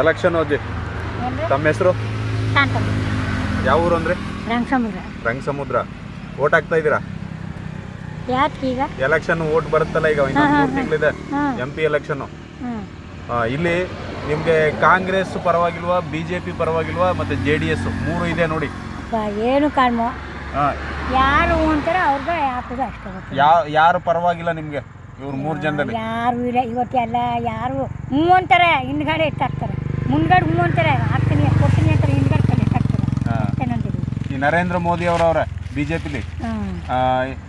Election ಓದಿ ತಮ್ಮ ಹೆಸರು? ಯಾವ ಊರು ಅಂದ್ರೆ? ರಂಗಸಮುದ್ರ. ರಂಗ ಸಮುದ್ರ ಓಟ್ ಹಾಕ್ತಾ ಇದ್ದೀರಾ? ಯಾಕೆ ಈಗ? ಎಲೆಕ್ಷನ್ ಓಟ್ ಬರುತ್ತಲ್ಲ ಈಗ ಇನ್ನೊಂದು ಮೂರು ತಿಂಗಳಿದೆ. ಎಂ ಪಿ ಎಲೆಕ್ಷನ್ ಇಲ್ಲಿ ನಿಮಗೆ ಕಾಂಗ್ರೆಸ್ ಪರವಾಗಿಲ್ವಾ ಬಿಜೆಪಿ ಪರವಾಗಿಲ್ವಾ ಮತ್ತೆ ಜೆ ಡಿ ಎಸ್ ಮೂರು ಇದೆ ನೋಡಿ. ಏನು ಕಾರಣ ಯಾರು ಅಂತಾರೆ ಅವ್ರಿಗೆ ಹಾಕೋದು ಅಷ್ಟೇ ಗೊತ್ತು ಯಾರು ಪರವಾಗಿಲ್ಲ ನಿಮಗೆ? ಇವ್ರು ಮೂರು ಜನದಲ್ಲಿ. ಯಾರು ಇಲ್ಲ ಇವತ್ತೆಲ್ಲ ಯಾರು ಹ್ಞೂ ಅಂತಾರೆ ಹಿಂದ್ಗಡೆ ಎತ್ತಾಕ್ತಾರೆ ಮುಂದ್ಗಡೆ ಹ್ಞೂ ಅಂತಾರೆ ಹಾಕ್ತೀನಿ ಕೊಡ್ತೀನಿ ಅಂತಾರೆ ಹಿಂದ್ಗಡೆ ಕಲೆ ಹಾಕ್ತಾರೆ. ಈ ನರೇಂದ್ರ ಮೋದಿ ಅವರವರ ಬಿ ಜೆ ಪಿಲಿ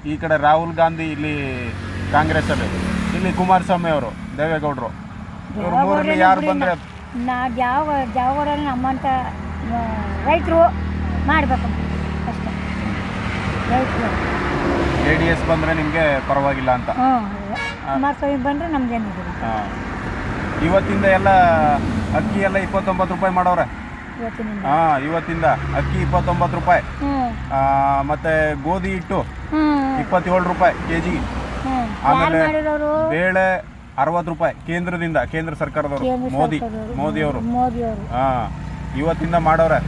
ಈ ಕಡೆ ರಾಹುಲ್ ಗಾಂಧಿ ಇಲ್ಲಿ ಕಾಂಗ್ರೆಸ್ ಅಲ್ಲಿ ಇಲ್ಲಿ ಕುಮಾರಸ್ವಾಮಿ ಅವರು ದೇವೇಗೌಡರು. ಇವ್ರು ಮೂರಲ್ಲಿ ಯಾರು ಬಂದ್ರೆ ನಾ ಯಾವ ಜಾವರಲ್ಲಿ ನಮ್ಮಂಥ ರೈತರು ಮಾಡಬೇಕು. ಅಷ್ಟೇ. ರೈತರು. ಜೆ ಡಿ ಎಸ್ ಬಂದ್ರೆ ನಿಮಗೆ ಪರವಾಗಿಲ್ಲ ಅಂತ. ಕುಮಾರಸ್ವಾಮಿ ಬಂದರೆ ನಮ್ಗೆ ಆ, ಇವತ್ತಿಂದ ಎಲ್ಲ ಅಕ್ಕಿ ಎಲ್ಲ ಇಪ್ಪತ್ತೊಂಬತ್ತು ರೂಪಾಯಿ ಮಾಡವ್ರೆ ಇವತ್ತಿನಿಂದ? ಹಾ ಇವತ್ತಿಂದ ಅಕ್ಕಿ ಇಪ್ಪತ್ತೊಂಬತ್ತು ರೂಪಾಯಿ. ಮತ್ತೆ ಗೋಧಿ ಹಿಟ್ಟು ಇಪ್ಪತ್ತೇಳು ರೂಪಾಯಿ ಕೆಜಿ. ಆಮೇಲೆ ಬೇಳೆ ಅರವತ್ತು ರೂಪಾಯಿ ಕೇಂದ್ರದಿಂದ ಕೇಂದ್ರ ಸರ್ಕಾರದವರು ಮೋದಿ. ಮೋದಿ ಅವರು ಮೋದಿಯವರು. ಹಾ ಇವತ್ತಿಂದ ಮಾಡೋರೆ.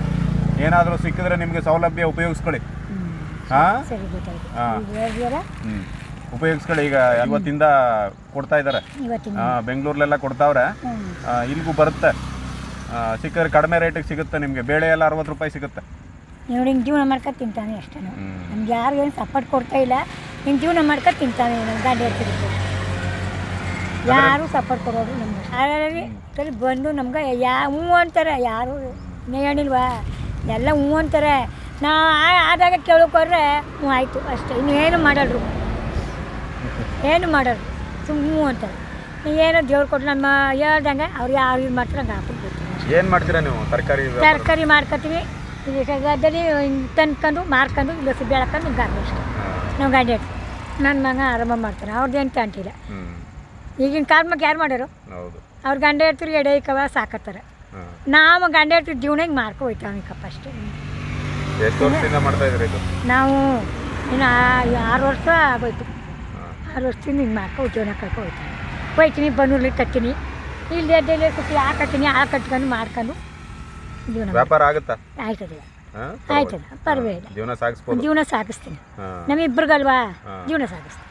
ಏನಾದರೂ ಸಿಕ್ಕಿದ್ರೆ ನಿಮಗೆ ಸೌಲಭ್ಯ ಉಪಯೋಗಿಸ್ಕೊಳ್ಳಿ. ಹಾ? ಹಾ. ಉಪಯೋಗಿಸ್ಕೊಳ್ಳಿ ಈಗ ಇವತ್ತಿಂದ ಕೊಡ್ತಾ ಇದ್ದಾರೆ. ಇವತ್ತಿನ ಬೆಂಗಳೂರಲ್ಲೆಲ್ಲ ಕೊಡ್ತಾವ್ರೆ. ಆ, ಇಲ್ಲಿಗೂ ಬರುತ್ತೆ. ಸಿಕ್ಕರೆ ಸಿಕ್ಕಿದ್ರೆ ಕಡಿಮೆ ರೇಟಿಗೆ ಸಿಗುತ್ತೆ ನಿಮಗೆ. ಬೇಳೆ ಎಲ್ಲ ಅರವತ್ತು ರೂಪಾಯಿ ಸಿಗುತ್ತೆ. ನೋಡಿ ಹಿಂಗೆ ಜೀವನ ಮಾಡ್ಕೊಂಡು ತಿಂತಾನೆ ಅಷ್ಟೇ. ನಮ್ಗೆ ಯಾರಿಗೇನು ಸಪೋರ್ಟ್ ಕೊಡ್ತಾ ಇಲ್ಲ. ಹಿಂಗೆ ಜೀವನ ಮಾಡ್ಕೊಂಡು ತಿಂತಾನೆ ನಮ್ಮ ಗಾಡಿ ಹೇಳ್ತಿರುತ್ತೆ ಯಾರು ಸಪೋರ್ಟ್ ಕೊಡೋದು ನಮ್ಗೆ. ಹಾಗಾಗಿ ಸರಿ ಬಂದು ನಮ್ಗೆ ಯಾ ಹ್ಞೂ ಅಂತಾರೆ. ಯಾರು ಹೇಳಿಲ್ವಾ ಎಲ್ಲ ಹ್ಞೂ ಅಂತಾರೆ. ನಾ ಆ- ಆದಾಗ ಕೇಳೋಕೋದ್ರೆ ಹ್ಞೂ ಆಯಿತು ಅಷ್ಟೇ. ಇನ್ನೇನು ಮಾಡಲ್ರು? ಏನು ಮಾಡೋರು? ಸುಮ್ಮ ಅಂತಾರೆ. ಏನೋ ದೇವ್ರು ಕೊಟ್ಟು ನಮ್ಮ ಹೇಳ್ದಂಗೆ ಅವ್ರು ಯಾರು ಇದು ಮಾಡ್ತಾರೆ ಹಂಗೆ ಹಾಕ್ಬಿಟ್ಟು ಏನು ಮಾಡ್ತೀರಾ ನೀವು? ತರಕಾರಿ ತರಕಾರಿ ಮಾಡ್ಕೊತೀವಿ ಈ ಗದ್ದೆಲಿ ತಂದ್ಕೊಂಡು ಮಾರ್ಕೊಂಡು ಇಲ್ಲ ಬೆಳ್ಕೊಂಡು ಗಾಡಿ ಇಷ್ಟ ಅಷ್ಟೇ. ನಾವು ಗಾಡಿ. ನನ್ನ ಮಗ ಆರಂಭ ಮಾಡ್ತಾರೆ ಅವ್ರದ್ದು ಏನು ಹ್ಞೂ ಈಗಿನ ಕಾಲ ಮಗ ಯಾರು ಮಾಡ್ಯಾರು ಹೌದು. ಅವ್ರು ಗಂಡ ಇರ್ತೀರಿ ಎಡೆ ಕವ ಸಾಕತ್ತಾರೆ. ನಾವು ಗಂಡ ಇರ್ತೀವಿ ಜೀವನ ಹಿಂಗೆ ಮಾರ್ಕೊ ಅಷ್ಟೇ. ಮಾಡ್ತಾ ಇದ್ದೀರಿ ಇದು? ನಾವು ಇನ್ನು ಆರು ವರ್ಷ ಆಗೋಯ್ತು. ಆರು ವರ್ಷದಿಂದ ಹಿಂಗೆ ಮಾಡ್ಕೊ ಜೀವನ ಕಳ್ಕೊ ಹೋಗ್ತೀನಿ ಹೋಯ್ತೀನಿ ಬನ್ನೂರ್ಲಿ ಕಟ್ತೀನಿ ಇಲ್ಲಿ ಎದ್ದೆಲ್ಲಿ ಸುತ್ತಿ ಕಟ್ತೀನಿ ಆ ಕಟ್ಕೊಂಡು ಮಾಡ್ಕೊಂಡು ಜೀವನ ವ್ಯಾಪಾರ ಆಗುತ್ತಾ? ಆಯ್ತದೆ ಆಯ್ತದ ಪರವಾಗಿಲ್ಲ. ಜೀವನ ಸಾಗಿಸ್ಬೋದು. ಜೀವನ ಸಾಗಿಸ್ತೀನಿ. ಹಾ. ಜೀವನ ಸಾಗಿಸ್ತೀನಿ.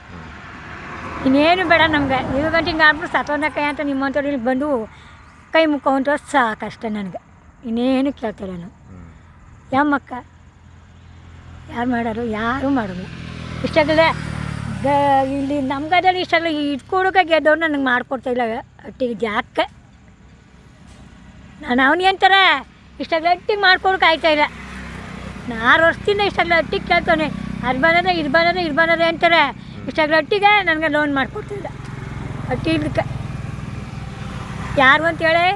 ಇನ್ನೇನು ಬೇಡ ನಮ್ಗೆ. ಗಂಟೆ ಹಿಂಗೆ ಆಗ್ಬಿಟ್ಟು ಸತ್ತೊಂದ ಕೈ ಅಂತ ನಿಮ್ಮಂಥವ್ರು ಇಲ್ಲಿ ಬಂದು ಕೈ ಮುಕ್ಕೊಂತ ಸಾಕಷ್ಟ ನನಗೆ. ಇನ್ನೇನು ಕೇಳ್ತಾರೆ ನಾನು. ಯಮ್ಮಕ್ಕ? ಯಾರು ಮಾಡೋರು? ಯಾರು ಮಾಡೋದು ಇಷ್ಟಾಗಲೇ ಗ ಇಲ್ಲಿ ನಮ್ಮ ಗದಲ್ಲಿ ಇಷ್ಟಲ್ಲ ಇಟ್ಕೊಡೋಕೆ ಗೆದ್ದವ್ರು ನನಗೆ ಮಾಡ್ಕೊಡ್ತಾ ಇಲ್ಲ. ಅಟ್ಟಿಗೆ ಜಾಕೆ ನಾನು ಅವನು ಅಂತಾರೆ ಇಷ್ಟಾಗಲೇ ಅಟ್ಟಿಗೆ ಮಾಡ್ಕೊಡೋಕೆ ಆಯ್ತಾ ಇಲ್ಲ. ನಾ ಆರು ವರ್ಷದಿಂದ ಇಷ್ಟಾಗಲ ಅಟ್ಟಿಗೆ ಕೇಳ್ತಾನೆ ಅದು ಬಂದರೆ ಇದು ಬಂದರೆ ಇದು ಬಂದರೆ ಅಂತಾರೆ. ಇಷ್ಟಾಗಲೇ ಅಟ್ಟಿಗೆ ನನಗೆ ಲೋನ್ ಮಾಡಿಕೊಡ್ತಿಲ್ಲ ಅಟ್ಟಿ ಇದಕ್ಕೆ ಯಾರು ಅಂತೇಳಿ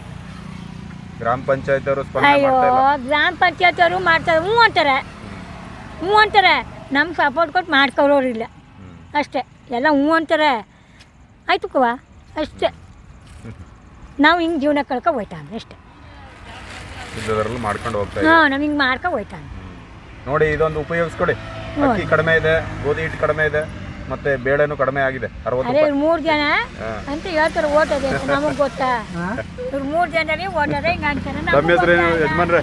ಗ್ರಾಮ ಪಂಚಾಯತ್ ಅವರು ಅಯ್ಯೋ ಇಲ್ಲ. ಗ್ರಾಮ ಪಂಚಾಯತ್ ಅವರು ಮಾಡ್ತಾರೆ ಹ್ಞೂ ಅಂತಾರೆ. ಹ್ಞೂ ಅಂತಾರೆ. ನಮ್ಗೆ ಸಪೋರ್ಟ್ ಕೊಟ್ಟು ಮಾಡ್ಕೊಳೋರಿಲ್ಲ ಹ್ಮ್. ಅಷ್ಟೇ. ಎಲ್ಲ ಹ್ಞೂ ಅಂತಾರೆ. ಆಯ್ತು ಕವ ಅಷ್ಟೇ. ನಾವು ಹಿಂಗೆ ಜೀವನ ಕಳ್ಕೊ ಹೋಯ್ತಾನೆ ಅಷ್ಟೇ. ಮಾಡ್ಕೊಂಡು ಹೋಗ್ತಾ ಹಾಂ ನಾವು ಹಿಂಗೆ ಮಾಡ್ಕೊ ಹೋಯ್ತಾನೆ ನೋಡಿ ಇದೊಂದು ಉಪಯೋಗಿಸ್ಕೊಡಿ. ಅಕ್ಕಿ ಕಡಿಮೆ ಇದೆ ಗೋಧಿ ಹಿಟ್ಟು ಕಡಿಮೆ ಇದೆ ಮತ್ತೆ ಬೇಳೆನು ಕಡಿಮೆ ಆಗಿದೆ. ಅರವತ್ತು ಅದೇ ಇವ್ರು ಮೂರು ಜನ ಅಂತ ಹೇಳ್ತಾರೆ ಓಟೋದೆ ನಮಗೆ ಗೊತ್ತಾ? ಇವ್ರು ಮೂರು ಜನರಿಗೆ ಓಟೋದೆ ಹಿಂಗೆ ಅಂತಾರೆ. ತಮ್ಮ ಹೆಸರು ಏನು? ಯಜಮಾನ್ರೆ?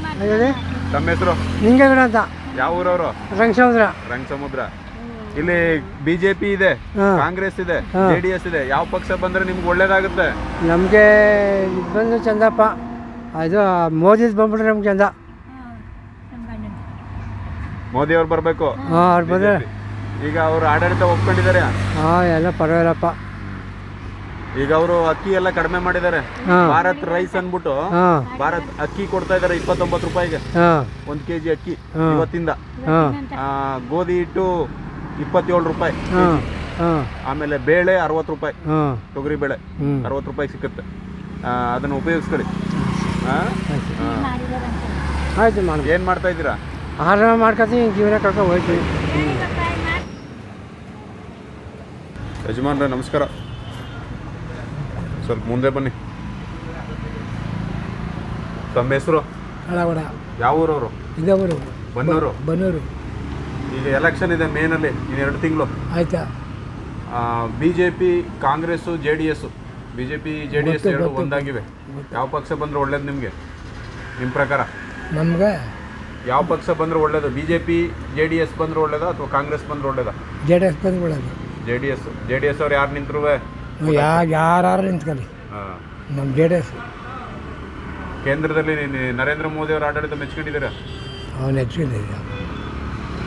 ತಮ್ಮ ಹೆಸರು? ನಿಂಗೇಗೌಡ ಅಂತ. ಯಾವ ಊರವರು? ರಂಗಸಮುದ್ರ. ರಂಗ ಸಮುದ್ರ ಇಲ್ಲಿ ಬಿಜೆಪಿ ಇದೆ ಕಾಂಗ್ರೆಸ್ ಇದೆ ಜೆಡಿಎಸ್ ಇದೆ. ಯಾವ ಪಕ್ಷ ಬಂದ್ರೆ ನಿಮ್ಗೆ ಒಳ್ಳೇದಾಗುತ್ತೆ? ನಮಗೆ ಇದು ಬಂದು ಚಂದಪ್ಪ. ಅದು ಮೋದಿ ಬಂದ್ಬಿಟ್ರೆ ನಮ್ಗೆ ಚಂದ. ಮೋದಿ ಅವ್ರು ಬರ್ಬೇಕು? ಹಾಂ ಅವ್ರು ಬಂದರೆ. ಈಗ ಅವರು ಆಡಳಿತ ಒಪ್ಕೊಂಡಿದ್ದಾರೆ? ಹಾಂ ಎಲ್ಲ ಪರವಾಗಿಲ್ಲಪ್ಪ. ಈಗ ಅವರು ಅಕ್ಕಿ ಎಲ್ಲ ಕಡಿಮೆ ಮಾಡಿದ್ದಾರೆ. ಭಾರತ್ ರೈಸ್ ಅನ್ಬಿಟ್ಟು ಭಾರತ್ ಅಕ್ಕಿ ಕೊಡ್ತಾ ಇದಾರೆ ಇಪ್ಪತ್ತೊಂಬತ್ತು ರೂಪಾಯಿಗೆ. ಒಂದ್ ಕೆಜಿ ಅಕ್ಕಿ ಇವತ್ತಿಂದ. ಆ, ಗೋಧಿ ಹಿಟ್ಟು ಇಪ್ಪತ್ತೇಳು ರೂಪಾಯಿ ಹಾಂ ಹಾಂ. ಆಮೇಲೆ ಬೇಳೆ ಅರವತ್ತು ರೂಪಾಯಿ. ಹಾಂ. ತೊಗರಿ ಬೇಳೆ ಹ್ಞೂ ಅರವತ್ತು ರೂಪಾಯಿ ಸಿಕ್ಕುತ್ತೆ. ಅದನ್ನು ಉಪಯೋಗಿಸ್ಕೊಳ್ಳಿ. ಏನು ಆ. ಮಾಡಿದಾರೆ ಮಾಡಿ. ಏನ್ ಮಾಡ್ತಾ ಇದ್ದೀರಾ? ಆರಾಮ ಮಾಡ್ಕೊತೀವಿ ಜೀವನ ಕಳ್ಕೊಂಡು ಹೋಗ್ತೀವಿ ಯಜಮಾನ್ರೆ ನಮಸ್ಕಾರ. ಸ್ವಲ್ಪ ಮುಂದೆ ಬನ್ನಿ. ತಮ್ಮ ಹೆಸರು? ಯಾವ ಊರವರು ಇದವರು. ಬನ್ನೂರು? ಬನ್ನೂರು. ಈಗ ಎಲೆಕ್ಷನ್ ಇದೆ ಮೇನಲ್ಲಿ ಇನ್ನೆರಡು ತಿಂಗಳು. ಆಯ್ತಾ? B J P Congress J D S BJP J D S ಎರಡು ಒಂದಾಗಿವೆ. ಯಾವ ಪಕ್ಷ ಬಂದ್ರೆ ಒಳ್ಳೇದು ನಿಮಗೆ? ನಿಮ್ಮ ಪ್ರಕಾರ? ನಮ್ಗೆ? ಯಾವ ಪಕ್ಷ ಬಂದ್ರೆ ಒಳ್ಳೇದು? ಬಿಜೆಪಿ ಜೆ ಡಿ ಎಸ್ ಬಂದ್ರೆ ಒಳ್ಳೇದಾ ಅಥವಾ ಕಾಂಗ್ರೆಸ್ ಬಂದ್ರೆ ಒಳ್ಳೇದಾ? J D S ಬಂದ್ಬಿಡೋದು J D S J D S ಅವ್ರು ಯಾರು ನಿಂತರು ಯಾರು ನಿಂತ್ಕೊಳ್ಳಿ. ನಮ್ಮ ಜೆ ಡಿ ಎಸ್ ಕೇಂದ್ರದಲ್ಲಿ ನರೇಂದ್ರ ಮೋದಿ ಅವರು ಆಡಳಿತ ಮೆಚ್ಕೊಂಡಿದ್ದೀರಾ? ಅವನು ಹೆಚ್ಚಿದೆ ಈಗ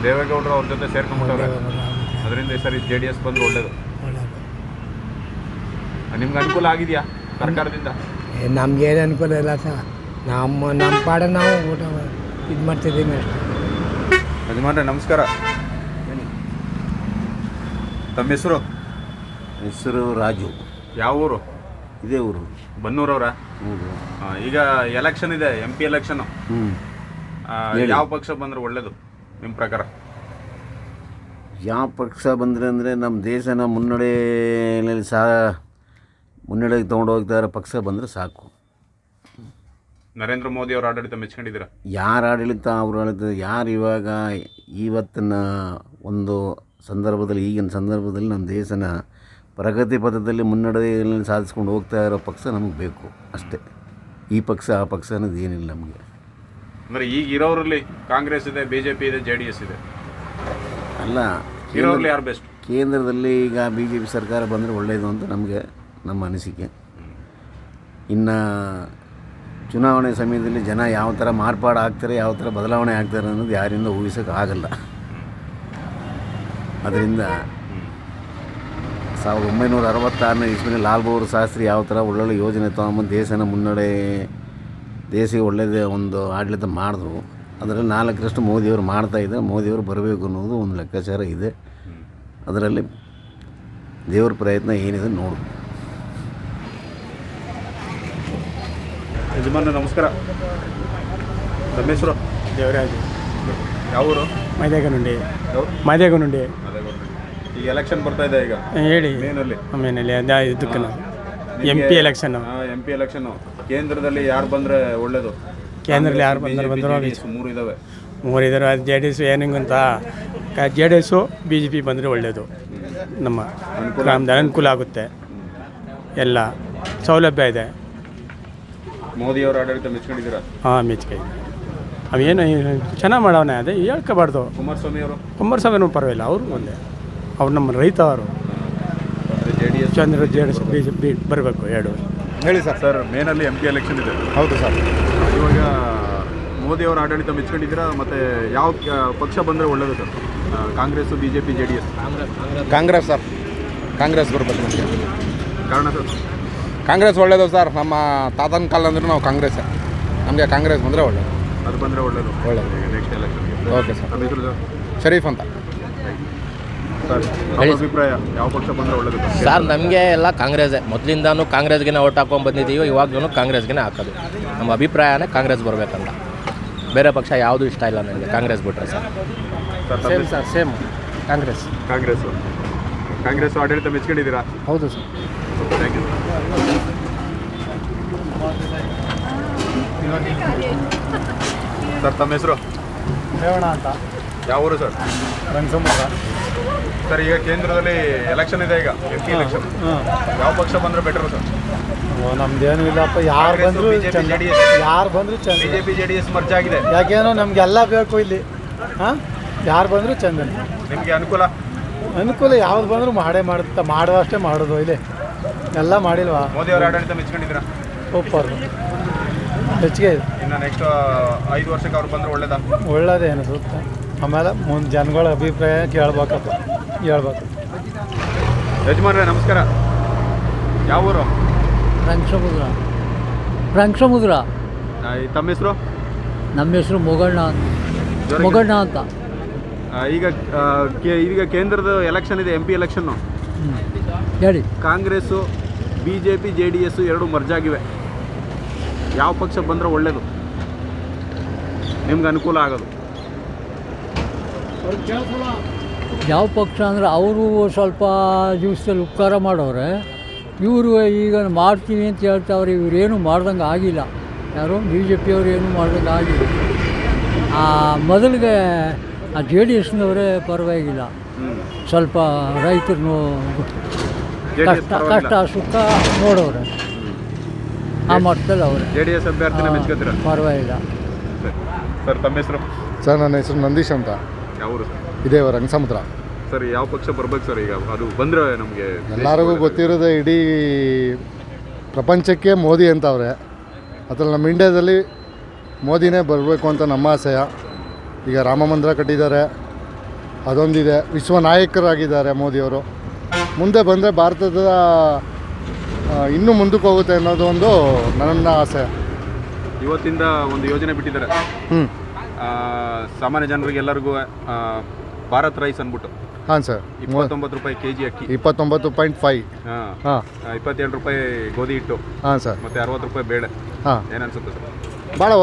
ದೇವೇಗೌಡರು ಅವ್ರ ಜೊತೆ ಸೇರ್ಕೊಂಡ್ಬಿಟ್ಟವ್ರೆ ಅದರಿಂದ ಈ ಸರಿ ಜೆ ಡಿ ಎಸ್ ಬಂದು ಒಳ್ಳೇದು. ನಿಮ್ಗೆ ಅನುಕೂಲ ಆಗಿದೆಯಾ ಸರ್ಕಾರದಿಂದ? ನಮ್ಗೇನು ಅನುಕೂಲ ಇಲ್ಲ ಸರ್ ನಮ್ಮ ನಮ್ಮ ಪಾಡ ನಾವು ಊಟ ಇದು ಮಾಡ್ತಿದ್ದೀನಿ ಅಷ್ಟೇ. ಯಜಮಾನ್ರೆ ನಮಸ್ಕಾರ. ತಮ್ಮ ಹೆಸರು? ಹೆಸರು ರಾಜು. ಯಾವ ಊರು? ಇದೇ ಊರು. ಬನ್ನೂರವ್ರ? ಹೌದು. ಈಗ ಎಲೆಕ್ಷನ್ ಇದೆ ಎಂ ಪಿ ಎಲೆಕ್ಷನ್ ಹ್ಞೂ ಯಾವ ಪಕ್ಷ ಬಂದ್ರೆ ಒಳ್ಳೇದು? ನಿಮ್ಮ ಪ್ರಕಾರ? ಯಾವ ಪಕ್ಷ ಬಂದರೆ ಅಂದರೆ ನಮ್ಮ ದೇಶನ ಮುನ್ನಡೆಯಲ್ಲಿ ಸಾ ಮುನ್ನಡೆಗೆ ತೊಗೊಂಡು ಹೋಗ್ತಾ ಇರೋ ಪಕ್ಷ ಬಂದರೆ ಸಾಕು. ನರೇಂದ್ರ ಮೋದಿ ಅವರ ಆಡಳಿತ ಮೆಚ್ಕೊಂಡಿದ್ದೀರಾ? ಯಾರು ಆಡಳಿತ ಅವ್ರ ಆಡಳಿತ ಯಾರು ಇವಾಗ ಇವತ್ತಿನ ಒಂದು ಸಂದರ್ಭದಲ್ಲಿ ಈಗಿನ ಸಂದರ್ಭದಲ್ಲಿ ನಮ್ಮ ದೇಶನ ಪ್ರಗತಿ ಪಥದಲ್ಲಿ ಮುನ್ನಡೆಯಲ್ಲಿ ಸಾಧಿಸ್ಕೊಂಡು ಹೋಗ್ತಾ ಇರೋ ಪಕ್ಷ ನಮಗೆ ಬೇಕು ಅಷ್ಟೇ. ಈ ಪಕ್ಷ ಆ ಪಕ್ಷ ಅನ್ನೋದು ಏನಿಲ್ಲ ನಮಗೆ. ಅಂದ್ರೆ ಈಗ ಇರೋರಲ್ಲಿ ಕಾಂಗ್ರೆಸ್ ಇದೆ ಬಿಜೆಪಿ ಇದೆ ಜೆ ಡಿ ಎಸ್ ಇದೆ. ಅಲ್ಲ ಇರೋರಲ್ಲಿ ಯಾರು ಬೆಸ್ಟ್? ಕೇಂದ್ರದಲ್ಲಿ ಈಗ ಬಿ ಜೆ ಪಿ ಸರ್ಕಾರ ಬಂದರೆ ಒಳ್ಳೆಯದು ಅಂತ ನಮಗೆ ನಮ್ಮ ಅನಿಸಿಕೆ. ಇನ್ನು ಚುನಾವಣೆ ಸಮಯದಲ್ಲಿ ಜನ ಯಾವ ಥರ ಮಾರ್ಪಾಡು ಆಗ್ತಾರೆ ಯಾವ ಥರ ಬದಲಾವಣೆ ಆಗ್ತಾರೆ ಅನ್ನೋದು ಯಾರಿಂದ ಊಹಿಸೋಕೆ ಆಗಲ್ಲ. ಅದರಿಂದ ಸಾವಿರದ ಒಂಬೈನೂರ ಅರವತ್ತಾರನೇ ಇಸ್ವಿನಲ್ಲಿ ಲಾಲ್ ಬಹದ್ದೂರ್ ಶಾಸ್ತ್ರಿ ಯಾವ ಥರ ಒಳ್ಳೊಳ್ಳೆ ಯೋಜನೆ ತೊಗೊಂಬಂದು ದೇಶನ ಮುನ್ನಡೆ ದೇಶಕ್ಕೆ ಒಳ್ಳೆಯದೇ ಒಂದು ಆಡಳಿತ ಮಾಡಿದ್ರು. ಅದರಲ್ಲಿ ನಾಲ್ಕರಷ್ಟು ಮೋದಿಯವರು ಮಾಡ್ತಾ ಇದ್ದಾರೆ. ಮೋದಿಯವರು ಬರಬೇಕು ಅನ್ನೋದು ಒಂದು ಲೆಕ್ಕಾಚಾರ ಇದೆ. ಅದರಲ್ಲಿ ದೇವ್ರ ಪ್ರಯತ್ನ ಏನಿದೆ ನೋಡು. ಯಜಮಾನ ನಮಸ್ಕಾರ. ರಮೇಶ್ವರ ದೇವರಾಜ್. ಯಾವೂರು? ಮೈದೇಗನುಂಡಿ. ಮೈದೇಗನುಂಡಿ. ಈಗ ಎಲೆಕ್ಷನ್ ಬರ್ತಾ ಇದೆ ಈಗ? ಹೇಳಿ. ಮೇನಲ್ಲಿ? ಮೇನಲ್ಲಿ ಅದೇ ಇದಕ್ಕೆ M P election M P election ಕೇಂದ್ರದಲ್ಲಿ ಯಾರು ಬಂದ್ರೆ ಒಳ್ಳೇದು? ಕೇಂದ್ರದಲ್ಲಿ ಯಾರು ಬಂದ್ರೆ ಬಂದ್ರು ಮೂರು ಇದಾವೆ. ಮೂರಿದ್ರು ಅದು ಜೆ ಡಿ ಎಸ್ ಏನಂತ J D S B J P ಬಂದರೆ ಒಳ್ಳೆಯದು ನಮ್ಮ ಗ್ರಾಮದ ಅನುಕೂಲ ಆಗುತ್ತೆ. ಎಲ್ಲ ಸೌಲಭ್ಯ ಇದೆ. ಮೋದಿ ಅವರ ಆಡಳಿತ ಮೆಚ್ಕೊಂಡಿದ್ದೀರಾ? ಹಾಂ ಮೆಚ್ಚಿಗೆ. ಅವೇನು ಚೆನ್ನಾಗಿ ಮಾಡವನೆ. ಅದೇ ಹೇಳ್ಕೋಬಾರ್ದು. ಕುಮಾರಸ್ವಾಮಿ ಅವರು? ಕುಮಾರಸ್ವಾಮಿನೂ ಪರವಾಗಿಲ್ಲ. ಅವರು ಒಂದೇ. ಅವ್ರು ನಮ್ಮ ರೈತ ಅವರು. ಜೆ ಡಿ ಎಸ್ ಚಂದ್ರ J D S B J P ಬರಬೇಕು ಎರಡು ಹೇಳಿ ಸರ್. ಸರ್ ಮೇನಲ್ಲಿ ಎಂ ಪಿ ಎಲೆಕ್ಷನ್ ಇದೆ. ಹೌದು ಸರ್. ಇವಾಗ ಮೋದಿ ಅವರ ಆಡಳಿತ ಮೆಚ್ಕೊಂಡಿದ್ದೀರಾ? ಮತ್ತೆ ಯಾವ ಪಕ್ಷ ಬಂದರೆ ಒಳ್ಳೇದು sir? Congress B J P J D S? Congress sir. Congress ಬರ್ಬೇಕು ನಮಗೆ. ಕಾರಣ ಸರ್? ಕಾಂಗ್ರೆಸ್ ಒಳ್ಳೇದು ಸರ್. ನಮ್ಮ ತಾತನ ಕಾಲ ಅಂದ್ರೆ ನಾವು ಕಾಂಗ್ರೆಸ್ ನಮಗೆ ಕಾಂಗ್ರೆಸ್ ಬಂದರೆ ಒಳ್ಳೇದು. ಅದು ಬಂದರೆ ಒಳ್ಳೇದು. ಒಳ್ಳೇದು. ನೆಕ್ಸ್ಟ್ ಎಲೆಕ್ಷನ್ಗೆ ಓಕೆ ಸರ್. ನಮ್ಮ ಹೆಸರು ಸರ್? ಶರೀಫ್ ಅಂತ. ಸರ್ ನಮ್ಮ ಅಭಿಪ್ರಾಯ ಯಾವ ಪಕ್ಷ ಬಂದರೆ ಒಳ್ಳೆಯದು ಸರ್ ನಮಗೆ ಎಲ್ಲ ಕಾಂಗ್ರೆಸ್ಸೇ. ಮೊದಲಿಂದಾನು ಕಾಂಗ್ರೆಸ್ಗೆ ಓಟ್ ಹಾಕೊಂಡು ಬಂದಿದ್ದೀವಿ ಇವಾಗ್ಲೂ ಕಾಂಗ್ರೆಸ್ಗೆ ಹಾಕೋದು. ನಮ್ಮ ಅಭಿಪ್ರಾಯನೇ ಕಾಂಗ್ರೆಸ್ ಬರಬೇಕಂತ. ಬೇರೆ ಪಕ್ಷ ಯಾವುದು ಇಷ್ಟ ಇಲ್ಲ ನನಗೆ ಕಾಂಗ್ರೆಸ್ ಬಿಟ್ರೆ ಸರ್ ಸರ್ ತಮ್ಮ ಸೇಮ್ ಹೆಸರು? Sir same Congress. Congress. Congress ಆಡಳಿತ ಮೆಚ್ಕೊಂಡಿದ್ದೀರಾ? ಹೌದು ಸರ್ ಥ್ಯಾಂಕ್ ಯು ಸರ್ ತಮ್ಮ ಹೆಸರು? ರೇವಣ ಅಂತ. ಯಾವ ಊರು ಸರ್ ರಂಗಸಮುದ್ರ. ಸರ್ ಈಗ ಕೇಂದ್ರದಲ್ಲಿ ಎಲೆಕ್ಷನ್ ಇದೆ ಈಗ ಎಂ ಪಿ ಎಲೆಕ್ಷನ್ ಯಾವ ಪಕ್ಷ ಬಂದ್ರೆ ಬೆಟರ್ ಸರ್? ನಮ್ದೇನು ಇಲ್ಲಪ್ಪ ಯಾರು ಬಂದ್ರು ಯಾರು ಬಂದ್ರು ಚಂದ. BJP J D S merge ಆಗಿದೆ. ಯಾಕೇನೋ ನಮ್ಗೆಲ್ಲ ಬೇಕು ಇಲ್ಲಿ. ಹಾಂ? ಯಾರು ಬಂದ್ರು ಚಂದ ನಿಮಗೆ ಅನುಕೂಲ? ಅನುಕೂಲ ಯಾವ್ದು ಬಂದ್ರು ಮಾಡೇ ಮಾಡುತ್ತ ಮಾಡುವಷ್ಟೇ ಮಾಡೋದು ಇಲ್ಲಿ. ಎಲ್ಲ ಮಾಡಿಲ್ವಾ? ಮೋದಿ ಅವರ ಆಡಳಿತ ಮೆಚ್ಕೊಂಡಿದ್ದೀರಾ? ಒಪ್ಪರು ಹೆಚ್ಚಿಗೆ ಇನ್ನು ನೆಕ್ಸ್ಟ್ ಐದು ವರ್ಷಕ್ಕೆ ಅವ್ರು ಬಂದ್ರೆ ಒಳ್ಳೇದಾ? ಒಳ್ಳೇದೇನು ಅನಿಸುತ್ತೆ ಆಮೇಲೆ ಮುಂದೆ ಜನಗಳ ಅಭಿಪ್ರಾಯ ಕೇಳ್ಬೇಕಪ್ಪ. ಹೇಳ್ಬೇಕು. ಯಜಮಾನ್ರೆ ನಮಸ್ಕಾರ. ಯಾವ ಊರು? ರಂಗಸಮುದ್ರ. ರಂಗಸಮುದ್ರ. ಆ, ಈ ತಮ್ಮ ಹೆಸರು? ನಮ್ಮ ಹೆಸರು ಮೊಗಣ್ಣ ಅಂತ. ಮೊಗಣ್ಣ ಅಂತ. ಈಗ ಆ, ಕೇ- ಈಗ ಕೇಂದ್ರದ ಎಲೆಕ್ಷನ್ ಇದೆ ಎಂ ಪಿ ಎಲೆಕ್ಷನ್ನು ಹ್ಮ್. ಹೇಳಿ. Congress B J P J D S ಎರಡು ಮರ್ಜಾಗಿವೆ ಯಾವ ಪಕ್ಷ ಬಂದರೆ ಒಳ್ಳೆಯದು ನಿಮ್ಗೆ ಅನುಕೂಲ ಆಗೋದು. ಯಾವ ಪಕ್ಷ ಅಂದರೆ ಅವರು ಸ್ವಲ್ಪ ದಿವಸದಲ್ಲಿ ಉಪಕಾರ ಮಾಡೋರೆ. ಇವರು ಈಗ ಮಾಡ್ತೀವಿ ಅಂತ ಹೇಳ್ತಾವ್ರೆ ಇವರೇನು ಮಾಡ್ದಂಗೆ ಆಗಿಲ್ಲ. ಯಾರು ಬಿ ಜೆ ಪಿಯವರು ಏನು ಮಾಡ್ದಂಗೆ ಆಗಿಲ್ಲ. ಆ, ಮೊದಲಿಗೆ ಆ ಜೆ ಡಿ ಎಸ್ನವರೇ ಪರವಾಗಿಲ್ಲ. ಸ್ವಲ್ಪ ರೈತರು ಕಷ್ಟ ಪರವಾಗಿಲ್ಲ. ಕಷ್ಟ ಸುಖ ನೋಡೋರೆ. ಆ ಮಟ್ಟದಲ್ಲಿ ಅವರು. ಜೆ ಡಿ ಎಸ್ ಪರವಾಗಿಲ್ಲ. ಸರ್ ತಮ್ಮ ಹೆಸರು? ಸರ್ ನನ್ನ ಹೆಸರು ನಂದೀಶ್ ಅಂತ. ಯಾವ ಇದೇ ರಂಗಸಮುದ್ರ. ಸರ್ ಯಾವ ಪಕ್ಷ ಬರ್ಬೇಕು ಸರ್ ಈಗ? ಅದು ಬಂದ್ರೆ ನಮಗೆ ಎಲ್ಲರಿಗೂ ಗೊತ್ತಿರೋದೇ ಇಡೀ ಪ್ರಪಂಚಕ್ಕೆ ಮೋದಿ ಅಂತವ್ರೆ. ಅದ್ರಲ್ಲಿ ನಮ್ಮ ಇಂಡ್ಯಾದಲ್ಲಿ ಮೋದಿನೇ ಬರಬೇಕು ಅಂತ ನಮ್ಮ ಆಸೆಯ ಈಗ ರಾಮ ಮಂದಿರ ಕಟ್ಟಿದ್ದಾರೆ. ಅದೊಂದಿದೆ. ವಿಶ್ವ ನಾಯಕರಾಗಿದ್ದಾರೆ ಮೋದಿಯವರು ಮುಂದೆ ಬಂದರೆ ಭಾರತದ ಇನ್ನೂ ಮುಂದಕ್ಕೆ ಹೋಗುತ್ತೆ ಅನ್ನೋದು ಒಂದು ನನ್ನ ಆಸೆ. ಇವತ್ತಿಂದ ಒಂದು ಯೋಜನೆ ಬಿಟ್ಟಿದ್ದಾರೆ. ಹ್ಞೂ ಸಾಮಾನ್ಯ ಜನರಿಗೆ ಎಲ್ಲರಿಗೂ ಭಾರತ್ ರೈಸ್ ಅಂದ್ಬಿಟ್ಟು. ಹಾಂ ಸರ್. ಇಪ್ಪತ್ತೊಂಬತ್ತು ರೂಪಾಯಿ ಕೆ ಜಿ ಅಕ್ಕಿ. ಇಪ್ಪತ್ತೊಂಬತ್ತು ಪಾಯಿಂಟ್ ಫೈವ್. ಹಾಂ. ಹಾಂ. ಇಪ್ಪತ್ತೆರಡು ರೂಪಾಯಿ ಗೋಧಿ ಹಿಟ್ಟು. ಹಾಂ ಸರ್. ಮತ್ತೆ ಅರವತ್ತು ರೂಪಾಯಿ ಬೇಳೆ. ಹಾಂ. ಏನನ್ಸುತ್ತೆ ಸರ್? ಭಾಳ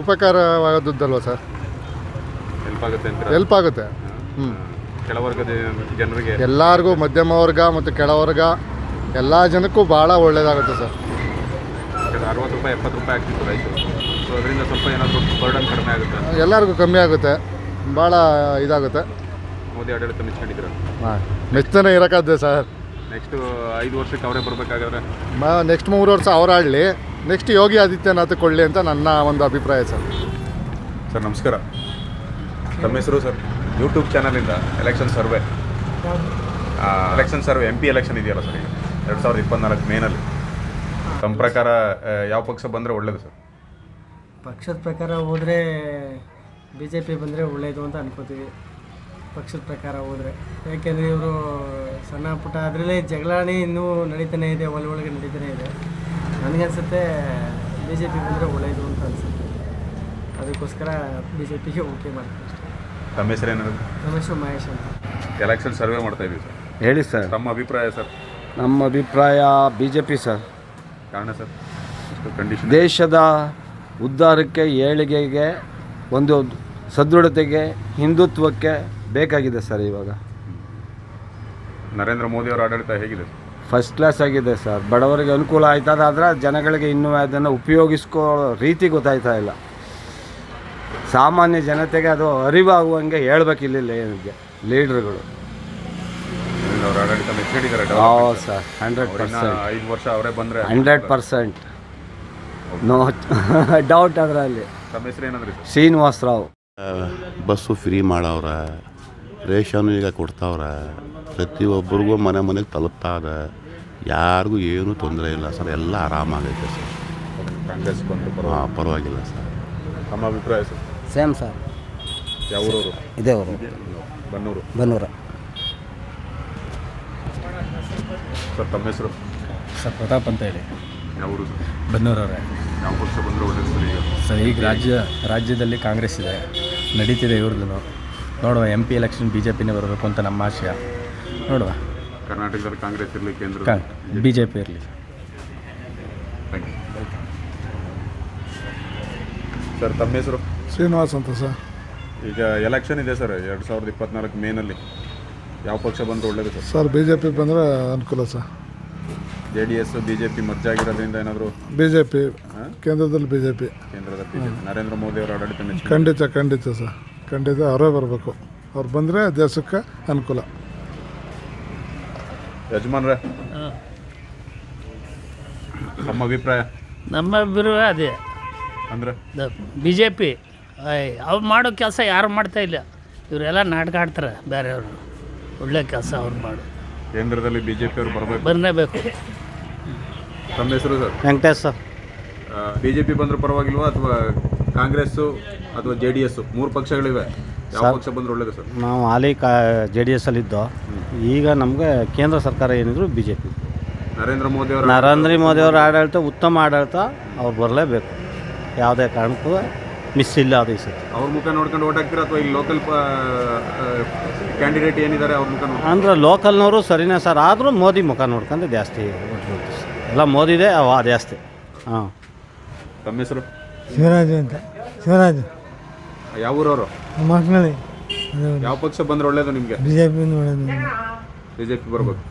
ಉಪಕಾರವಾದದ್ದಲ್ವ ಸರ್? ಹೆಲ್ಪ್ ಆಗುತ್ತೆ ಅಂತ ಹೆಲ್ಪ್ ಆಗುತ್ತೆ. ಹ್ಞೂ ಕೆಳವರ್ಗದ ಜನರಿಗೆ. ಎಲ್ಲರಿಗೂ ಮಧ್ಯಮ ವರ್ಗ ಮತ್ತು ಕೆಳವರ್ಗ ಎಲ್ಲ ಜನಕ್ಕೂ ಭಾಳ ಒಳ್ಳೆಯದಾಗುತ್ತೆ ಸರ್. ಅರವತ್ತು ರೂಪಾಯಿ ಎಪ್ಪತ್ತು ರೂಪಾಯಿ ಆಗ್ತಿತ್ತು ರೈಸ್ ಅದರಿಂದ ಸ್ವಲ್ಪ ಏನಾದರೂ ಬರ್ಡನ್ ಕಡಿಮೆ ಆಗುತ್ತೆ? ಎಲ್ಲರಿಗೂ ಕಮ್ಮಿ ಆಗುತ್ತೆ. ಭಾಳ ಇದಾಗುತ್ತೆ. ಮೋದಿ ಆಡಳಿತ ಮೆಚ್ಕೊಂಡಿದ್ದೀರ? ಹಾಂ ಮೆಚ್ಚನೆ ಇರೋಕ್ಕಾದ್ದೆ ಸರ್. ನೆಕ್ಸ್ಟ್ ಐದು ವರ್ಷಕ್ಕೆ ಅವರೇ ಬರಬೇಕಾಗಾದ್ರೆ? ನೆಕ್ಸ್ಟ್ ಮೂರು ವರ್ಷ ಅವರಾಡಲಿ ನೆಕ್ಸ್ಟ್ ಯೋಗಿ ಆದಿತ್ಯನಾಥ್ ಕೊಳ್ಳಿ ಅಂತ ನನ್ನ ಒಂದು ಅಭಿಪ್ರಾಯ ಸರ್. ಸರ್ ನಮಸ್ಕಾರ. ತಮ್ಮ ಹೆಸರು sir? YouTube ಚಾನಲಿಂದ election survey election survey M P election ಇದೆಯಲ್ಲ ಸರ್ ಈಗ? ಎರಡು ಸಾವಿರದ ಇಪ್ಪತ್ನಾಲ್ಕು ಮೇನಲ್ಲಿ. ತಮ್ಮ ಪ್ರಕಾರ ಯಾವ ಪಕ್ಷ ಬಂದರೆ ಒಳ್ಳೆಯದು ಸರ್? ಪಕ್ಷದ ಪ್ರಕಾರ ಹೋದರೆ ಬಿ ಜೆ ಪಿ ಬಂದರೆ ಒಳ್ಳೆಯದು ಅಂತ ಅನ್ಕೋತೀವಿ. ಪಕ್ಷದ ಪ್ರಕಾರ ಹೋದರೆ. ಯಾಕೆಂದರೆ ಇವರು ಸಣ್ಣ ಪುಟ್ಟ ಅದರಲ್ಲೇ ಜಗಳಾಣಿ ಇನ್ನೂ ನಡೀತಾನೆ ಇದೆ ಒಳ ಒಳಗೆ ನಡೀತಾನೆ ಇದೆ. ನನಗನ್ಸುತ್ತೆ ಬಿ ಜೆ ಪಿ ಬಂದರೆ ಒಳ್ಳೆಯದು ಅಂತ ಅನಿಸುತ್ತೆ. ಅದಕ್ಕೋಸ್ಕರ ಬಿ ಜೆ ಪಿಗೆ ಓಕೆ ಮಾಡ್ತೀನಿ ಸರ್ ತಮ್ಮ ಹೆಸರು ಏನಾದ್ರು ರಮೇಶ್ ಮಹೇಶ್ ಅಂತ. ಎಲೆಕ್ಷನ್ ಸರ್ವೆ ಮಾಡ್ತಾ ಇದ್ದೀವಿ ಸರ್. ಹೇಳಿ ಸರ್. ನಮ್ಮ ಅಭಿಪ್ರಾಯ ಸರ್? ನಮ್ಮ ಅಭಿಪ್ರಾಯ ಬಿ ಜೆ ಪಿ ಸರ್? ಕಾರಣ ಸರ್ ಕಂಡೀಷನ್ ದೇಶದ ಉದ್ಧಾರಕ್ಕೆ ಏಳಿಗೆಗೆ ಒಂದು ಸದೃಢತೆಗೆ ಹಿಂದುತ್ವಕ್ಕೆ ಬೇಕಾಗಿದೆ ಸರ್ ಇವಾಗ. ನರೇಂದ್ರ ಮೋದಿ ಅವರ ಆಡಳಿತ ಹೇಗಿದೆ? ಫಸ್ಟ್ ಕ್ಲಾಸ್ ಆಗಿದೆ ಸರ್. ಬಡವರಿಗೆ ಅನುಕೂಲ ಆಯ್ತದಾದ್ರೆ ಜನಗಳಿಗೆ ಇನ್ನೂ ಅದನ್ನು ಉಪಯೋಗಿಸ್ಕೋ ರೀತಿ ಗೊತ್ತಾಯ್ತಾ ಇಲ್ಲ. ಸಾಮಾನ್ಯ ಜನತೆಗೆ ಅದು ಅರಿವಾಗುವಂಗೆ ಹೇಳ್ಬೇಕಿಲ್ಲ ಲೀಡ್ರುಗಳು. ಮೆಚ್ಕೊಂಡಿದ್ದಾರೆ ಹೌದು ಸರ್ ಹಂಡ್ರೆಡ್ ಪರ್ಸೆಂಟ್ ಐದು ವರ್ಷ ಅವರೇ ಬಂದರೆ ಹಂಡ್ರೆಡ್ ಪರ್ಸೆಂಟ್ ನೋ ಡೌಟ್ ಅದರಲ್ಲಿ. ತಮ್ಮ ಹೆಸರು ಏನಂದ್ರಿ sir Srinivas Rao. Bus free ಮಾಡವ್ರ ration ಈಗ ಕೊಡ್ತಾವ್ರೆ ಪ್ರತಿಯೊಬ್ಬರಿಗೂ ಮನೆ ಮನೆಗೆ ತಲುಪ್ತಾದ ಯಾರಿಗೂ ಏನೂ ತೊಂದರೆ ಇಲ್ಲ ಸರ್ ಎಲ್ಲ ಆರಾಮಾಗೈತೆ ಸರ್. ಕಾಂಗ್ರೆಸ್ ಬಂದು ಹಾಂ ಪರವಾಗಿಲ್ಲ ಸರ್. ತಮ್ಮ ಅಭಿಪ್ರಾಯ ಸರ್? ಸೇಮ್ ಸರ್ ಯಾವ ಊರವರು? ಇದೇ ಅವರು ಬನ್ನೂರು. ಬನ್ನೂರ. ಸರ್ ತಮ್ಮ ಹೆಸರು? ಸರ್ ಪ್ರತಾಪ್ ಅಂತ ಹೇಳಿ. ಬನ್ನೂರವ್ರೆ ಯಾವ ಪಕ್ಷ ಬಂದರೆ ಒಳ್ಳೇದು ಸರ್ ಈಗ? ಸರ್ ಈಗ ರಾಜ್ಯ ರಾಜ್ಯದಲ್ಲಿ ಕಾಂಗ್ರೆಸ್ ಇದೆ. ನಡೀತಿದೆ ಇವ್ರದ್ದು ನೋಡುವ M P election B J ಪಿನೇ ಬರಬೇಕು ಅಂತ ನಮ್ಮ ಆಶಯ. ನೋಡುವ. ಕರ್ನಾಟಕದಲ್ಲಿ ಕಾಂಗ್ರೆಸ್ ಇರಲಿ ಕೇಂದ್ರ ಬಿ ಜೆ ಪಿ ಇರಲಿ. ಥ್ಯಾಂಕ್ ಯು ಸರ್ ತಮ್ಮ ಹೆಸರು? ಶ್ರೀನಿವಾಸ್ ಅಂತ ಸರ್. ಈಗ ಎಲೆಕ್ಷನ್ ಇದೆ ಸರ್ ಎರಡು ಸಾವಿರದ ಇಪ್ಪತ್ನಾಲ್ಕು ಮೇನಲ್ಲಿ. ಯಾವ ಪಕ್ಷ ಬಂದರೆ ಒಳ್ಳೇದು sir? Sir B J P ಬಂದರೆ ಅನುಕೂಲ sir. J D S B J P merge ಆಗಿರೋದ್ರಿಂದ ಏನಾದರೂ ಬಿ ಜೆ ಪಿ ಕೇಂದ್ರದಲ್ಲಿ ಬಿ ಜೆ ಪಿ ಕೇಂದ್ರದ BJP, ನರೇಂದ್ರ ಮೋದಿ ಅವರ ಆಡಳಿತ ಮೆಚ್ಚಿ ಖಂಡಿತ ಖಂಡಿತ ಸರ್. ಖಂಡಿತ ಅವರೇ ಬರಬೇಕು. ಅವ್ರು ಬಂದರೆ ದೇಶಕ್ಕೆ ಅನುಕೂಲ. ಯಜಮಾನ್ರೆ. ನಮ್ಮ ಅಭಿಪ್ರಾಯ? ನಮ್ಮ ಅಭಿಪ್ರಾಯ ಅದೇ. ಅಂದರೆ? ಬಿ ಜೆ ಪಿ ಅವ್ರು ಮಾಡೋ ಕೆಲಸ ಯಾರು ಮಾಡ್ತಾ ಇಲ್ಲ. ಇವರೆಲ್ಲ ನಾಟಕ ಆಡ್ತಾರೆ ಬೇರೆಯವರು. ಒಳ್ಳೆ ಕೆಲಸ ಅವ್ರು ಮಾಡು. ಕೇಂದ್ರದಲ್ಲಿ ಬಿ ಜೆ ಪಿ ಅವರು ಬರಬೇಕು. ಬರಲೇಬೇಕು ತಮ್ಮ ಹೆಸರು sir? Venkatesh sir. B J P ಬಂದರೂ ಪರವಾಗಿಲ್ವ ಅಥವಾ ಕಾಂಗ್ರೆಸ್ಸು ಅಥವಾ ಜೆ ಡಿ ಎಸ್ಸು ಮೂರು ಪಕ್ಷಗಳಿವೆ. ಯಾವ ಪಕ್ಷ ಬಂದರೂ ಒಳ್ಳೇದು ಸರ್? ನಾವು ಹಾಲಿ ಕಾ ಜೆ ಡಿ ಎಸ್ ಅಲ್ಲಿದ್ದೋ ಈಗ ನಮಗೆ ಕೇಂದ್ರ ಸರ್ಕಾರ ಏನಿದ್ರು B J P Narendra Modi ಅವರ ನರೇಂದ್ರ ಮೋದಿ ಅವರ ಆಡಳಿತ? ಉತ್ತಮ ಆಡಳಿತ ಅವ್ರು ಬರಲೇಬೇಕು. ಯಾವುದೇ ಕಾರಣಕ್ಕೂ ಮಿಸ್ ಇಲ್ಲ ಅದು ಈ ಸತಿ ಅವ್ರ ಮುಖ ನೋಡ್ಕೊಂಡು ಓಟ್ ಹಾಕ್ತೀರಾ ಅಥವಾ ಈ ಲೋಕಲ್ ಕ್ಯಾಂಡಿಡೇಟ್ ಏನಿದ್ದಾರೆ ಅವ್ರ ಮುಖ ನೋಡ್ಕೊಂಡು? ಅಂದ್ರೆ ಲೋಕಲ್ನವರು ಸರಿನೇ ಸರ್ ಆದರೂ ಮೋದಿ ಮುಖ ನೋಡ್ಕೊಂಡು ಜಾಸ್ತಿ ಓಟ್. ಎಲ್ಲ ಮೋದಿದೆ ಅವ ಜಾಸ್ತಿ ಹಾಂ. ತಮ್ಮ ಹೆಸರು? ಶಿವರಾಜ್ ಅಂತ. ಶಿವರಾಜ್. ಯಾವ ಊರವರು ಮಕ್ಕಳಲ್ಲಿ. ಯಾವ ಪಕ್ಷ ಬಂದ್ರೆ ಒಳ್ಳೇದು ನಿಮಗೆ? ಬಿ ಜೆ ಪಿ ನೋಡೋದು ಬಿ ಜೆ ಪಿ ಬರಬೇಕು